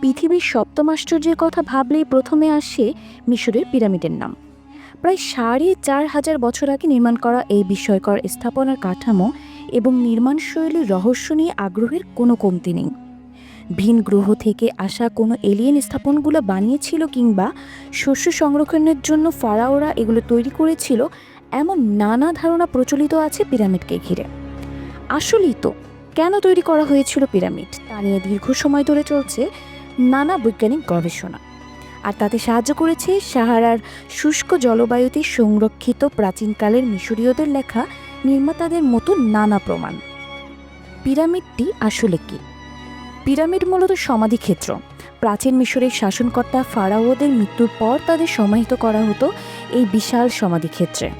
পৃথিবীর সপ্তম আশ্চর্যের কথা ভাবলেই প্রথমে আসে মিশরের পিরামিডের নাম। প্রায় সাড়ে চার হাজার বছর আগে নির্মাণ করা এই বিস্ময়কর স্থাপনার কাঠামো এবং নির্মাণশৈলীর রহস্য নিয়ে আগ্রহের কোনো কমতি নেই। ভিন গ্রহ থেকে আসা কোনো এলিয়েন স্থাপনগুলো বানিয়েছিল কিংবা শস্য সংরক্ষণের জন্য ফারাওরা এগুলো তৈরি করেছিল, এমন নানা ধারণা প্রচলিত আছে পিরামিডকে ঘিরে। আসলেই তো, কেন তৈরি করা হয়েছিল পিরামিড? তা নিয়ে দীর্ঘ সময় ধরে চলছে নানা বৈজ্ঞানিক গবেষণা। আর তাতে সাহায্য করেছে সাহারার শুষ্ক জলবায়ুতে সংরক্ষিত প্রাচীনকালের মিশরীয়দের লেখা নির্মাতাদের মতো নানা প্রমাণ। পিরামিডটি আসলে কি? পিরামিড মূলত সমাধিক্ষেত্র প্রাচীন মিশরের শাসনকর্তা ফারাওদের মৃত্যুর পর তাদের সমাহিত করা হতো এই বিশাল সমাধিক্ষেত্রে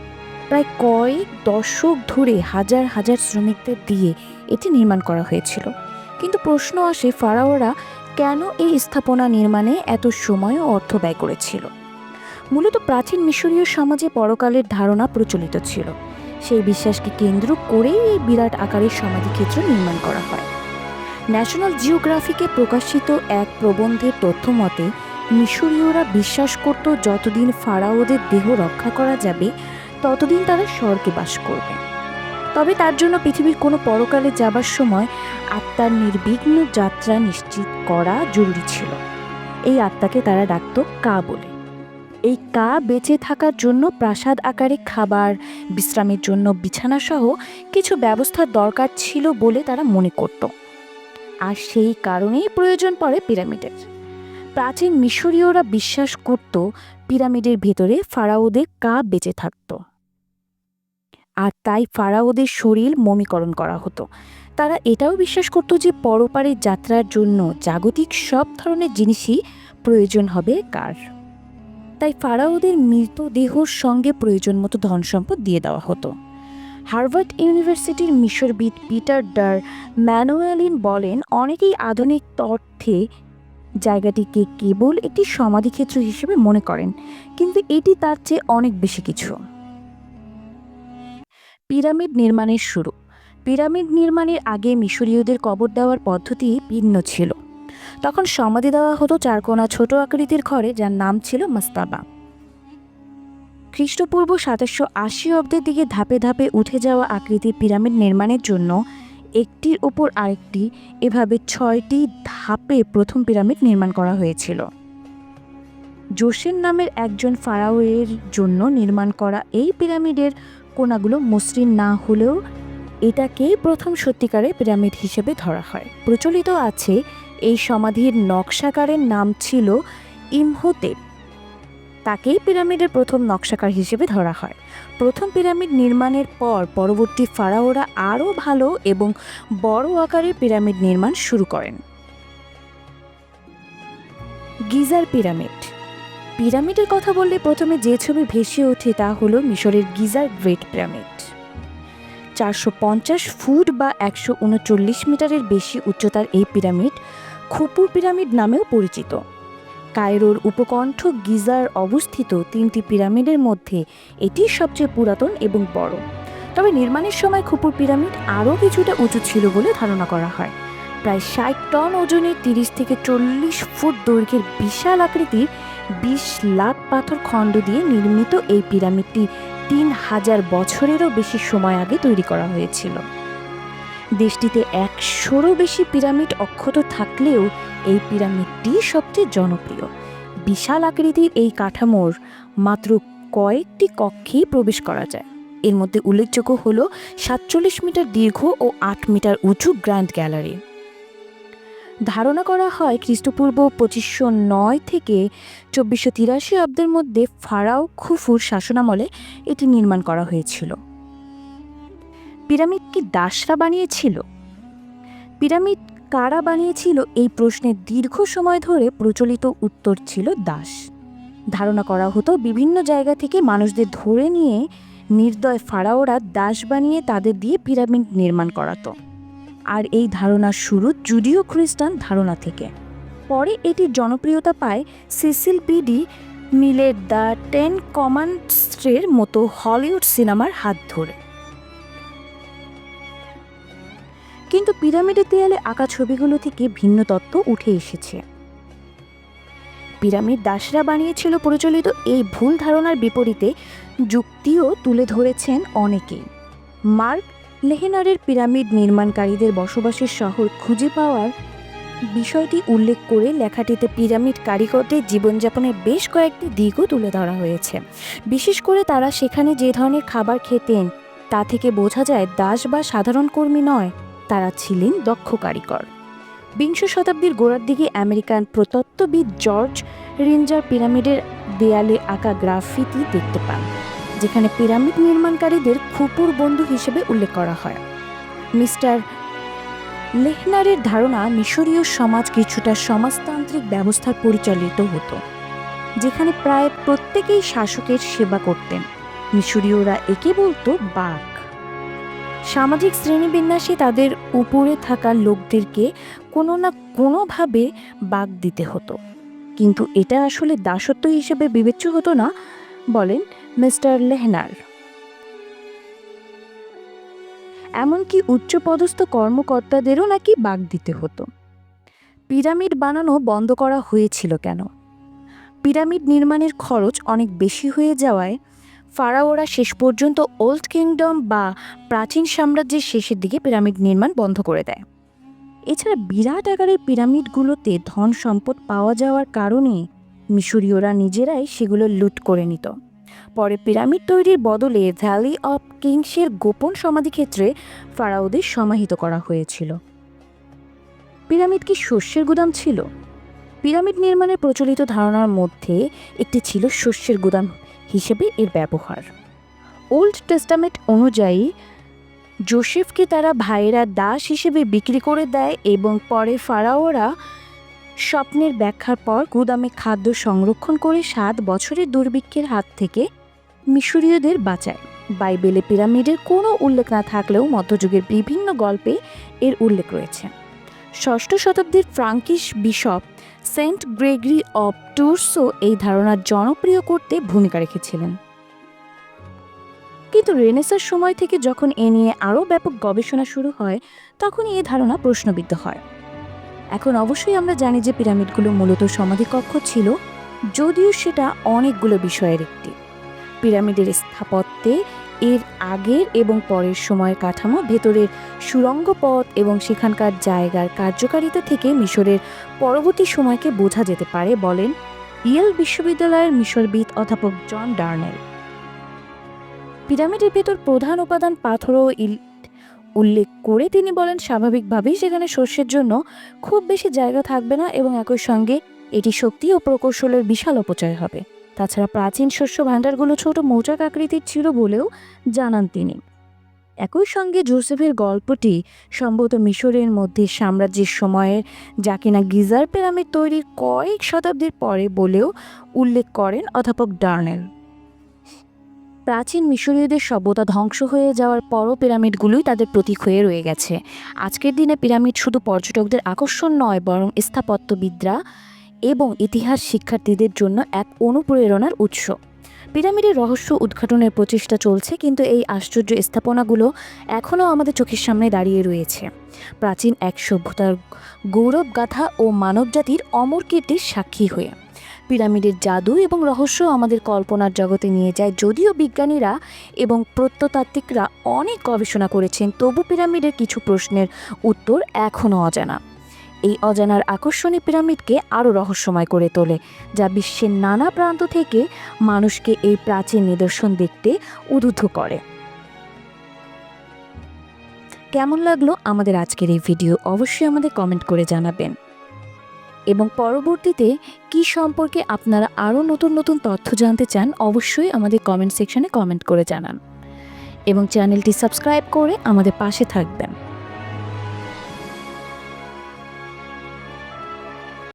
প্রায় কয়েক দশক ধরে হাজার হাজার শ্রমিকদের দিয়ে এটি নির্মাণ করা হয়েছিল। কিন্তু প্রশ্ন আসে ফারাওরা কেন এই স্থাপনা নির্মাণে এত সময় ও অর্থ ব্যয় করেছিল? মূলত প্রাচীন মিশরীয় সমাজে পরকালের ধারণা প্রচলিত ছিল। সেই বিশ্বাসকে কেন্দ্র করেই এই বিরাট আকারের সমাধিক্ষেত্র নির্মাণ করা হয়। ন্যাশনাল জিওগ্রাফিকে প্রকাশিত এক প্রবন্ধের তথ্য মতে, মিশরীয়রা বিশ্বাস করত যতদিন ফারাওদের দেহ রক্ষা করা যাবে, ততদিন তারা স্বর্গে বাস করবে। তবে তার জন্য পৃথিবীর কোনো পরকালে যাবার সময় আত্মার নির্বিঘ্ন যাত্রা নিশ্চিত করা জরুরি ছিল। এই আত্মাকে তারা ডাকত কা বলে। এই কা বেঁচে থাকার জন্য প্রাসাদ আকারে খাবার, বিশ্রামের জন্য বিছানা সহ কিছু ব্যবস্থার দরকার ছিল বলে তারা মনে করত। আর সেই কারণেই প্রয়োজন পড়ে পিরামিডের। প্রাচীন মিশরীয়রা বিশ্বাস করত, পিরামিডের ভেতরে ফারাওদের কা বেঁচে থাকতো। আর তাই ফারাওদের শরীর মমিকরণ করা হতো। তারা এটাও বিশ্বাস করত যে পরপারের যাত্রার জন্য জাগতিক সব ধরনের জিনিসই প্রয়োজন হবে কার। তাই ফারাওদের মৃতদেহর সঙ্গে প্রয়োজন মতো ধন সম্পদ দিয়ে দেওয়া হতো। হার্ভার্ড ইউনিভার্সিটির মিশরবিদ পিটার ডার ম্যানুয়ালিন বলেন, অনেকেই আধুনিক তথ্যে জায়গাটিকে কেবল একটি সমাধিক্ষেত্র হিসেবে মনে করেন, কিন্তু এটি তার চেয়ে অনেক বেশি কিছু। পিরামিড নির্মাণের শুরু। পিরামিড নির্মাণের আগে মিশরীয়দের কবর দেওয়ার পদ্ধতি ভিন্ন ছিল। তখন সমাধি দেওয়া হতো চারকোনা ছোট আকৃতির ঘরে, যার নাম ছিল মাস্তাবা। খ্রিস্টপূর্ব সাতাশশো আশি অব্দের দিকে ধাপে ধাপে উঠে যাওয়া আকৃতির পিরামিড নির্মাণের জন্য একটির ওপর আরেকটি, এভাবে ছয়টি ধাপে প্রথম পিরামিড নির্মাণ করা হয়েছিল। জোসেন নামের একজন ফারাওয়ের জন্য নির্মাণ করা এই পিরামিডের কোনাগুলো মসৃণ না হলেও এটাকেই প্রথম সত্যিকারে পিরামিড হিসেবে ধরা হয়। প্রচলিত আছে এই সমাধির নকশাকারের নাম ছিল ইমহোতেপ তাকেই পিরামিডের প্রথম নকশাকার হিসেবে ধরা হয়। প্রথম পিরামিড নির্মাণের পর পরবর্তী ফারাওরা আরও ভালো এবং বড় আকারের পিরামিড নির্মাণ শুরু করেন। গিজার পিরামিড পিরামিডের কথা বললে প্রথমে যে ছবি ভেসে ওঠে তা হলো মিশরের গিজার গ্রেট পিরামিড। চারশো পঞ্চাশ ফুট বা একশো উনচল্লিশ মিটারের বেশি উচ্চতার এই পিরামিড খুপুর পিরামিড নামেও পরিচিত। কায়রোর উপকণ্ঠ গিজার অবস্থিত তিনটি পিরামিডের মধ্যে এটি সবচেয়ে পুরাতন এবং বড়। তবে নির্মাণের সময় খুপুর পিরামিড আরও কিছুটা উঁচু ছিল বলে ধারণা করা হয়। প্রায় ষাট টন ওজনের তিরিশ থেকে চল্লিশ ফুট দৈর্ঘ্যের বিশাল আকৃতির বিশ লাখ পাথর খণ্ড দিয়ে নির্মিত এই পিরামিডটি তিন হাজার বছরেরও বেশি সময় আগে তৈরি করা হয়েছিল। দেশটিতে একশোরও বেশি পিরামিড অক্ষত থাকলেও এই পিরামিডটি সবচেয়ে জনপ্রিয়। বিশাল আকৃতির এই কাঠামোর মাত্র কয়েকটি কক্ষেই প্রবেশ করা যায়। এর মধ্যে উল্লেখযোগ্য হল সাতচল্লিশ মিটার দীর্ঘ ও আট মিটার উঁচু গ্র্যান্ড গ্যালারি। ধারণা করা হয় খ্রিস্টপূর্ব পঁচিশশো নয় থেকে চব্বিশশো তিরাশি অব্দের মধ্যে ফারাও খুফুর শাসনামলে এটি নির্মাণ করা হয়েছিল। পিরামিড কি দাসরা বানিয়েছিল? পিরামিড কারা বানিয়েছিল? এই প্রশ্নের দীর্ঘ সময় ধরে প্রচলিত উত্তর ছিল দাস। ধারণা করা হতো বিভিন্ন জায়গা থেকে মানুষদের ধরে নিয়ে নির্দয় ফারাওরা দাস বানিয়ে তাদের দিয়ে পিরামিড নির্মাণ করাতো। আর এই ধারণার শুরু জুডিও খ্রিস্টান ধারণা থেকে। পরে এটির জনপ্রিয়তা পায় সিসিল বিডি মিলের দ্য টেন কমান্ডস্ট্রের মতো হলিউড সিনেমার হাত ধরে। কিন্তু পিরামিডের দেয়ালে আঁকা ছবিগুলো থেকে ভিন্ন তত্ত্ব উঠে এসেছে। পিরামিড দাসরা বানিয়েছিল প্রচলিত এই ভুল ধারণার বিপরীতে যুক্তিও তুলে ধরেছেন অনেকেই। মার্ক লেহেনারের পিরামিড নির্মাণকারীদের বসবাসের শহর খুঁজে পাওয়ার বিষয়টি উল্লেখ করে লেখাটিতে পিরামিড কারিগরদের জীবনযাপনের বেশ কয়েকটি দিকও তুলে ধরা হয়েছে। বিশেষ করে তারা সেখানে যে ধরনের খাবার খেতেন, তা থেকে বোঝা যায় দাস বা সাধারণ কর্মী নয়, তারা ছিলেন দক্ষ কারিগর। বিংশ শতাব্দীর গোড়ার দিকে আমেরিকান প্রতত্ত্ববিদ জর্জ রেঞ্জার পিরামিডের দেয়ালে আঁকা গ্রাফিতি দেখতে পান। যেখানে পিরামিড নির্মাণকারীদের খুপুর বন্ধু হিসেবে উল্লেখ করা হয়। মিস্টার লেহনারের ধারণা মিশরীয় সমাজ কিছুটা সমাজতান্ত্রিক ব্যবস্থার পরিচালিত হতো, যেখানে প্রায় প্রত্যেকেই শাসকের সেবা করতেন। মিশরীয়রা একে বলতো বাঘ। সামাজিক শ্রেণীবিন্যাসে তাদের উপরে থাকা লোকদেরকে কোনো না কোনোভাবে বাঘ দিতে হতো। কিন্তু এটা আসলে দাসত্ব হিসেবে বিবেচ্য হতো না, বলেন মিস্টার লেহনার। এমনকি উচ্চপদস্থ কর্মকর্তাদেরও নাকি বাগ দিতে হতো। পিরামিড বানানো বন্ধ করা হয়েছিল কেন? পিরামিড নির্মাণের খরচ অনেক বেশি হয়ে যাওয়ায় ফারাওরা শেষ পর্যন্ত ওল্ড কিংডম বা প্রাচীন সাম্রাজ্যের শেষের দিকে পিরামিড নির্মাণ বন্ধ করে দেয়। এছাড়া বিরাট আকারের পিরামিডগুলোতে ধন সম্পদ পাওয়া যাওয়ার কারণে মিশরীয়রা নিজেরাই সেগুলো লুট করে নিত। পরে পিরামিড তৈরির বদলে ভ্যালি অফ কিংসের গোপন সমাধিক্ষেত্রে ফারাওদের সমাহিত করা হয়েছিল। পিরামিড কি শস্যের গুদাম ছিল? পিরামিড নির্মাণের প্রচলিত ধারণার মধ্যে একটি ছিল শস্যের গুদাম হিসেবে এর ব্যবহার। ওল্ড টেস্টামেন্ট অনুযায়ী জোসেফকে তারা ভাইয়েরা দাস হিসেবে বিক্রি করে দেয় এবং পরে ফারাওরা স্বপ্নের ব্যাখ্যার পর গুদামে খাদ্য সংরক্ষণ করে সাত বছরের দুর্ভিক্ষের হাত থেকে মিশরীয়দের বাঁচায়। বাইবেলে পিরামিডের কোনো উল্লেখ না থাকলেও মধ্যযুগের বিভিন্ন গল্পে এর উল্লেখ রয়েছে। ষষ্ঠ শতাব্দীর Frankish bishop saint Gregory of টুরসো এই ধারণা জনপ্রিয় করতে ভূমিকা রেখেছিলেন। কিন্তু রেনেসার সময় থেকে যখন এ নিয়ে আরও ব্যাপক গবেষণা শুরু হয় তখন এই ধারণা প্রশ্নবিদ্ধ হয়। এখন অবশ্যই আমরা জানি যে পিরামিডগুলো মূলত সমাধিকক্ষ ছিল, যদিও সেটা অনেকগুলো বিষয়ের একটি। পিরামিডের স্থাপত্যে এর আগের এবং পরের সময়ের কাঠামো, ভেতরের সুরঙ্গ পথ এবং সেখানকার জায়গার কার্যকারিতা থেকে মিশরের পরবর্তী সময়কে বোঝা যেতে পারে বলেন ইয়েল বিশ্ববিদ্যালয়ের মিশরবিদ অধ্যাপক জন ডার্নেল। পিরামিডের ভেতর প্রধান উপাদান পাথর ও উল্লেখ করে তিনি বলেন, স্বাভাবিকভাবেই সেখানে শস্যের জন্য খুব বেশি জায়গা থাকবে না এবং একই সঙ্গে এটি শক্তি ও প্রকৌশলের বিশাল অপচয় হবে। তাছাড়া প্রাচীন শস্য ভাণ্ডারগুলো ছোট মৌচাক আকৃতির ছিল বলেও জানান তিনি। একই সঙ্গে জোসেফের গল্পটি সম্ভবত মিশরের মধ্যে সাম্রাজ্যের সময়ের যা কিনা গিজার পিরামিড তৈরির কয়েক শতাব্দীর পরে বলেও উল্লেখ করেন অধ্যাপক ডার্নেল। প্রাচীন মিশরীয়দের সভ্যতা ধ্বংস হয়ে যাওয়ার পরও পিরামিডগুলোই তাদের প্রতীক হয়ে রয়ে গেছে। আজকের দিনে পিরামিড শুধু পর্যটকদের আকর্ষণ নয়, বরং স্থাপত্যবিদরা এবং ইতিহাস শিক্ষার্থীদের জন্য এক অনুপ্রেরণার উৎস। পিরামিডের রহস্য উদ্ঘাটনের প্রচেষ্টা চলছে, কিন্তু এই আশ্চর্য স্থাপনাগুলো এখনও আমাদের চোখের সামনে দাঁড়িয়ে রয়েছে। প্রাচীন এক সভ্যতার গৌরব গাথা ও মানবজাতির অমর কীর্তির সাক্ষী হয়ে। পিরামিডের জাদু এবং রহস্য আমাদের কল্পনার জগতে নিয়ে যায়। যদিও বিজ্ঞানীরা এবং প্রত্নতাত্ত্বিকরা অনেক গবেষণা করেছেন, তবু পিরামিডের কিছু প্রশ্নের উত্তর এখনও অজানা। এই অজানার আকর্ষণী পিরামিডকে আরও রহস্যময় করে তোলে, যা বিশ্বের নানা প্রান্ত থেকে মানুষকে এই প্রাচীন নিদর্শন দেখতে উদ্বুদ্ধ করে। কেমন লাগল আমাদের আজকের এই ভিডিও? অবশ্যই আমাদের কমেন্ট করে জানাবেন। এবং পরবর্তীতে কি সম্পর্কে আপনারা আরও নতুন নতুন তথ্য জানতে চান, অবশ্যই আমাদের কমেন্ট সেকশনে কমেন্ট করে জানান। এবং চ্যানেলটি সাবস্ক্রাইব করে আমাদের পাশে থাকবেন।